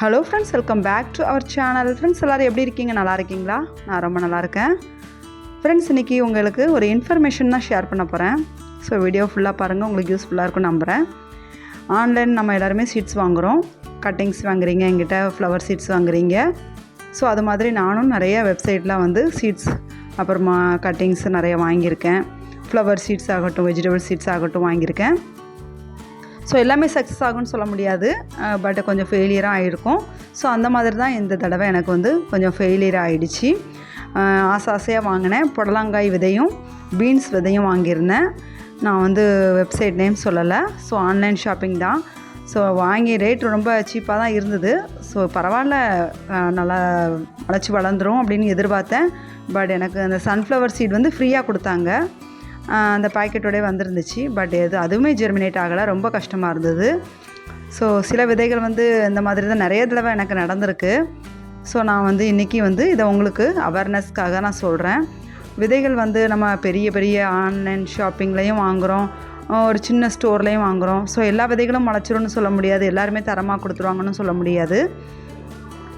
Hello friends welcome back to our channel friends எல்லோரும் எப்படி இருக்கீங்க? நல்லா இருக்கீங்களா? நான் ரொம்ப நல்லா இருக்கேன். ஃப்ரெண்ட்ஸ் இன்றைக்கி உங்களுக்கு ஒரு இன்ஃபர்மேஷன் தான் ஷேர் பண்ண போகிறேன் ஸோ வீடியோ ஃபுல்லாக பாருங்கள் உங்களுக்கு யூஸ்ஃபுல்லாக இருக்கும் நம்புகிறேன் ஆன்லைன் நம்ம எல்லாருமே சீட்ஸ் வாங்குகிறோம் கட்டிங்ஸ் வாங்குறீங்க எங்கிட்ட ஃப்ளவர் சீட்ஸ் வாங்குறீங்க. ஸோ அது மாதிரி நானும் நிறைய வெப்சைட்லாம் வந்து சீட்ஸ் அப்புறமா கட்டிங்ஸ் நிறைய வாங்கியிருக்கேன். ஃப்ளவர் சீட்ஸ் ஆகட்டும் வெஜிடபிள் சீட்ஸ் ஆகட்டும் வாங்கியிருக்கேன். ஸோ எல்லாமே சக்ஸஸ் ஆகும்னு சொல்ல முடியாது. பட் கொஞ்சம் ஃபெயிலியராக ஆகிருக்கும் ஸோ அந்த மாதிரி தான் இந்த தடவை எனக்கு வந்து கொஞ்சம் ஃபெயிலியர் ஆகிடுச்சு ஆசை ஆசையாக வாங்கினேன். புடலங்காய் விதையும் பீன்ஸ் விதையும் வாங்கியிருந்தேன். நான் வந்து வெப்சைட் நேம் சொல்லலை. ஸோ ஆன்லைன் ஷாப்பிங் தான். ஸோ வாங்கி ரேட் ரொம்ப சீப்பாக தான் இருந்தது. ஸோ பரவாயில்ல. நல்லா வளர்ச்சி வளர்ந்துரும் அப்படின்னு எதிர்பார்த்தேன். பட் எனக்கு அந்த சன்ஃப்ளவர் சீட் வந்து ஃப்ரீயாக கொடுத்தாங்க. அந்த பாக்கெட்டோடய வந்துருந்துச்சு. பட் எது அதுவுமே ஜெர்மினேட் ஆகலை. ரொம்ப கஷ்டமாக இருந்தது. ஸோ சில விதைகள் வந்து இந்த மாதிரி தான் நிறைய தடவை எனக்கு நடந்திருக்கு. ஸோ நான் வந்து இன்றைக்கி வந்து இதை உங்களுக்கு அவேர்னஸ்க்காக நான் சொல்கிறேன் விதைகள் வந்து நம்ம பெரிய பெரிய ஆன்லைன் ஷாப்பிங்லேயும் வாங்குகிறோம் ஒரு சின்ன ஸ்டோர்லேயும் வாங்குகிறோம் ஸோ எல்லா விதைகளும் முளைச்சிரும்னு சொல்ல முடியாது. எல்லாருமே தரமாக கொடுத்துருவாங்கன்னு சொல்ல முடியாது.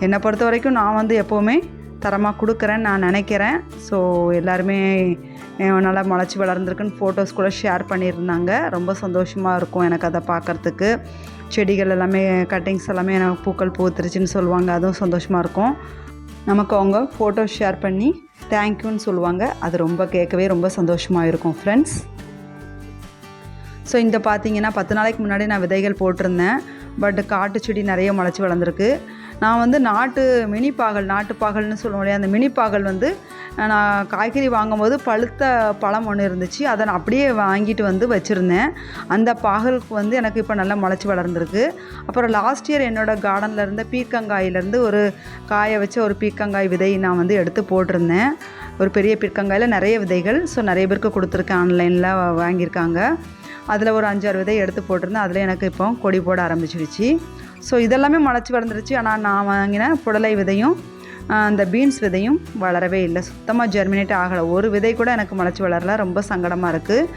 என்னை பொறுத்த வரைக்கும் நான் வந்து எப்போவுமே தரமாக கொடுக்குறேன்னு நான் நினைக்கிறேன். ஸோ எல்லாருமே நல்லா முளைச்சி வளர்ந்துருக்குன்னு ஃபோட்டோஸ் கூட ஷேர் பண்ணியிருந்தாங்க. ரொம்ப சந்தோஷமாக இருக்கும் எனக்கு அதை பார்க்குறதுக்கு. செடிகள் எல்லாமே கட்டிங்ஸ் எல்லாமே எனக்கு பூக்கள் பூத்துருச்சுன்னு சொல்லுவாங்க. அதுவும் சந்தோஷமாக இருக்கும். நமக்கு அவங்க ஃபோட்டோ ஷேர் பண்ணி தேங்க்யூன்னு சொல்லுவாங்க. அது ரொம்ப கேட்கவே ரொம்ப சந்தோஷமாக இருக்கும் ஃப்ரெண்ட்ஸ் ஸோ இந்த பார்த்தீங்கன்னா பத்து நாளைக்கு முன்னாடி நான் விதைகள் போட்டிருந்தேன். பட் காட்டு செடி நிறைய முளைச்சி வளர்ந்துருக்கு. நான் வந்து நாட்டு மினி பாகல் நாட்டு பாகல்னு சொல்லுவோம் இல்லையா? அந்த மினி பாகல் வந்து நான் காய்கறி வாங்கும்போது பழுத்த பழம் ஒன்று இருந்துச்சு. அதை நான் அப்படியே வாங்கிட்டு வந்து வச்சுருந்தேன். அந்த பாகலுக்கு வந்து எனக்கு இப்போ நல்லா முளைச்சி வளர்ந்துருக்கு. அப்புறம் லாஸ்ட் இயர் என்னோடய கார்டனில் இருந்த பீர்க்கங்காயிலேருந்து ஒரு காய வச்ச ஒரு பீர்க்கங்காய் விதை நான் வந்து எடுத்து போட்டிருந்தேன். ஒரு பெரிய பீர்க்கங்காயில் நிறைய விதைகள். ஸோ நிறைய பேருக்கு கொடுத்துருக்கேன். ஆன்லைனில் வாங்கியிருக்காங்க. அதில் ஒரு அஞ்சாறு விதை எடுத்து போட்டிருந்தேன். அதில் எனக்கு இப்போ கொடி போட ஆரம்பிச்சிடுச்சு ஸோ இதெல்லாமே முளைச்சி வளர்ந்துருச்சு. ஆனால் நான் வாங்கின புடலை விதையும் அந்த பீன்ஸ் விதையும் வளரவே இல்லை. சுத்தமாக ஜெர்மினேட் ஆகலை. ஒரு விதை கூட எனக்கு முளைச்சி வளரல. ரொம்ப சங்கடமாக இருக்குது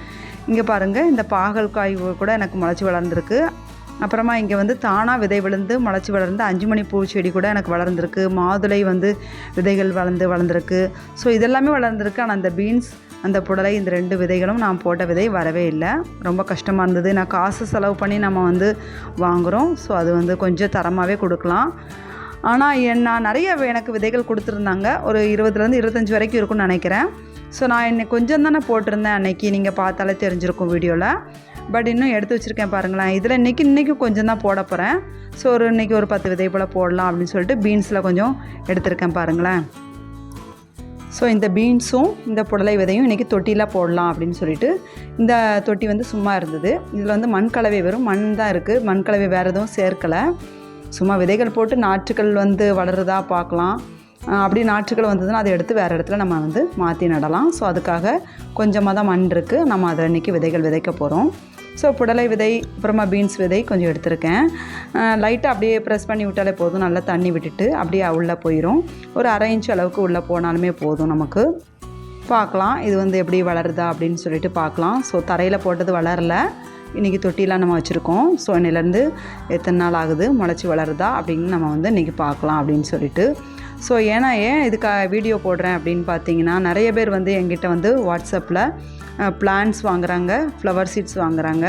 இங்கே பாருங்கள் இந்த பாகல்காய் கூட எனக்கு முளைச்சி வளர்ந்துருக்கு. அப்புறமா இங்கே வந்து தானாக விதை விழுந்து முளைச்சி வளர்ந்து அஞ்சு மணி பூ செடி கூட எனக்கு வளர்ந்துருக்கு. மாதுளை வந்து விதைகள் வளர்ந்து வளர்ந்துருக்கு. ஸோ இதெல்லாமே வளர்ந்துருக்கு. ஆனால் அந்த பீன்ஸ் அந்த புடலை இந்த ரெண்டு விதைகளும் நான் போட்ட விதை வரவே இல்லை. ரொம்ப கஷ்டமாக இருந்தது. நான் காசு செலவு பண்ணி நம்ம வந்து வாங்குகிறோம் ஸோ அது வந்து கொஞ்சம் தரமாகவே கொடுக்கலாம். ஆனால் என் நான் நிறைய எனக்கு விதைகள் கொடுத்துருந்தாங்க. ஒரு இருபதுலேருந்து இருபத்தஞ்சி வரைக்கும் இருக்கும்னு நினைக்கிறேன். ஸோ நான் இன்னும் கொஞ்சம் தானே போட்டிருந்தேன். அன்றைக்கி நீங்கள் பார்த்தாலே தெரிஞ்சிருக்கும் வீடியோவில் பட் இன்னும் எடுத்து வச்சுருக்கேன் பாருங்களேன். இதில் இன்றைக்கி இன்றைக்கி கொஞ்சம் தான் போட போகிறேன் ஸோ ஒரு இன்றைக்கி ஒரு பத்து விதை போல் போடலாம் அப்படின்னு சொல்லிட்டு பீன்ஸில் கொஞ்சம் எடுத்திருக்கேன் பாருங்களேன். ஸோ இந்த பீன்ஸும் இந்த புடலை விதையும் இன்றைக்கி தொட்டியில் போடலாம் அப்படின்னு சொல்லிட்டு இந்த தொட்டி வந்து சும்மா இருந்தது. இதில் வந்து மண் கலவை வெறும் மண் தான் இருக்குது மண் கலவை வேறு எதுவும் சேர்க்கலை. சும்மா விதைகள் போட்டு நாற்றுகள் வந்து வளருதா பார்க்கலாம். அப்படி நாற்றுக்கள் வந்ததுன்னா அதை எடுத்து வேறு இடத்துல நம்ம வந்து மாற்றி நடலாம். ஸோ அதுக்காக கொஞ்சமாக தான் மண் இருக்குது நம்ம அதில் இன்றைக்கி விதைகள் விதைக்க போகிறோம் ஸோ புடலை விதை அப்புறமா பீன்ஸ் விதை கொஞ்சம் எடுத்திருக்கேன். லைட்டாக அப்படியே ப்ரெஸ் பண்ணி விட்டாலே போதும். நல்லா தண்ணி விட்டுட்டு அப்படியே உள்ளே போயிடும் ஒரு அரை இன்ச் அளவுக்கு உள்ளே போனாலுமே போதும் நமக்கு. பார்க்கலாம். இது வந்து எப்படி வளருதா அப்படின்னு சொல்லிட்டு பார்க்கலாம். ஸோ தரையில் போட்டது வளரல. இன்றைக்கி தொட்டிலாம் நம்ம வச்சுருக்கோம். ஸோ இன்னிலேருந்து எத்தனை நாள் ஆகுது? முளைச்சி வளருதா அப்படின்னு நம்ம வந்து இன்றைக்கி பார்க்கலாம் அப்படின்னு சொல்லிட்டு. ஸோ ஏன்னா ஏன் இதுக்காக வீடியோ போடுறேன் அப்படின்னு பார்த்தீங்கன்னா நிறைய பேர் வந்து எங்கிட்ட வந்து வாட்ஸ்அப்பில் பிளான்ஸ் வாங்குறாங்க ஃப்ளவர் சீட்ஸ் வாங்குறாங்க.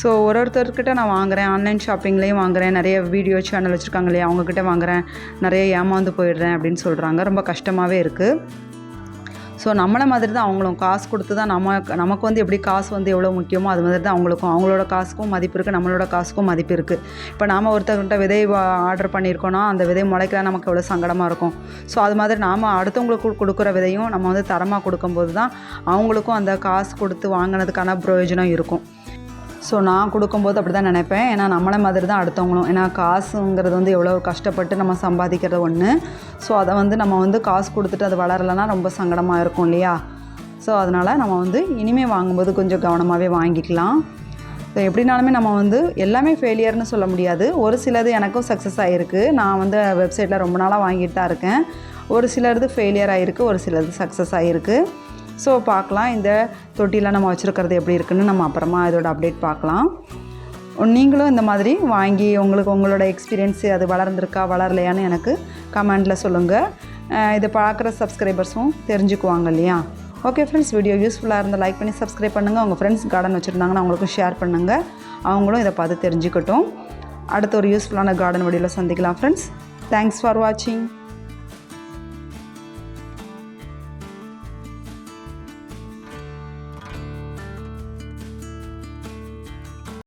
ஸோ ஒரு ஒருத்தர்கிட்ட நான் வாங்குறேன் ஆன்லைன் ஷாப்பிங்லேயும் வாங்குறேன் நிறைய வீடியோ சேனல் வச்சுருக்காங்க இல்லையா அவங்கக்கிட்ட வாங்குறேன் நிறைய ஏமாந்து போயிடுறேன் அப்படின்னு சொல்கிறாங்க ரொம்ப கஷ்டமாகவே இருக்குது ஸோ நம்மளை மாதிரி தான் அவங்களும் காசு கொடுத்து தான் நம்ம நமக்கு வந்து எப்படி காசு வந்து எவ்வளோ முக்கியமோ அது மாதிரி தான் அவங்களுக்கும் அவங்களோட காசுக்கும் மதிப்பு இருக்குது நம்மளோட காசுக்கும் மதிப்பு இருக்குது இப்போ நாம் ஒருத்தர்கிட்ட விதை ஆர்டர் பண்ணியிருக்கோன்னா அந்த விதை முளைக்கலாம் நமக்கு எவ்வளோ சங்கடமாக இருக்கும். ஸோ அது மாதிரி நாம் அடுத்தவங்களுக்கு கொடுக்குற விதையும் நம்ம வந்து தரமாக கொடுக்கும்போது தான் அவங்களுக்கும் அந்த காசு கொடுத்து வாங்கினதுக்கான பிரயோஜனம் இருக்கும். ஸோ நான் கொடுக்கும்போது அப்படி தான் நினைப்பேன். ஏன்னா நம்மளை மாதிரி தான் அடுத்தவங்களும். ஏன்னா காசுங்கிறது வந்து எவ்வளோ கஷ்டப்பட்டு நம்ம சம்பாதிக்கிறது ஒன்று ஸோ அதை வந்து நம்ம வந்து காசு கொடுத்துட்டு அது வளரலைன்னா ரொம்ப சங்கடமாக இருக்கும் இல்லையா? ஸோ அதனால் நம்ம வந்து இனிமேல் வாங்கும்போது கொஞ்சம் கவனமாகவே வாங்கிக்கலாம். ஸோ எப்படினாலுமே நம்ம வந்து எல்லாமே ஃபெயிலியர்னு சொல்ல முடியாது. ஒரு சிலது எனக்கும் சக்ஸஸ் ஆகிருக்கு நான் வந்து வெப்சைட்டில் ரொம்ப நாளாக வாங்கிட்டு தான் இருக்கேன். ஒரு சிலது ஃபெயிலியர் ஆகிருக்கு ஒரு சிலது சக்ஸஸ் ஆகிருக்கு ஸோ பார்க்கலாம். இந்த தொட்டிலாம் நம்ம வச்சுருக்கிறது எப்படி இருக்குன்னு நம்ம அப்புறமா இதோட அப்டேட் பார்க்கலாம். நீங்களும் இந்த மாதிரி வாங்கி உங்களுக்கு உங்களோட எக்ஸ்பீரியன்ஸு அது வளர்ந்துருக்கா வளரலையான்னு எனக்கு கமெண்டில் சொல்லுங்கள் இதை பார்க்குற சப்ஸ்கிரைபர்ஸும் தெரிஞ்சுக்குவாங்க இல்லையா? ஓகே ஃப்ரெண்ட்ஸ் வீடியோ யூஸ்ஃபுல்லாக இருந்தால் லைக் பண்ணி சப்ஸ்கிரைப் பண்ணுங்கள் உங்கள் ஃப்ரெண்ட்ஸ் கார்டன் வச்சுருந்தாங்கன்னா அவங்களுக்கும் ஷேர் பண்ணுங்கள் அவங்களும் இதை பார்த்து தெரிஞ்சுக்கட்டும். அடுத்த ஒரு யூஸ்ஃபுல்லான கார்டன் வீடியோவில் சந்திக்கலாம் ஃப்ரெண்ட்ஸ் தேங்க்ஸ் ஃபார் வாட்சிங்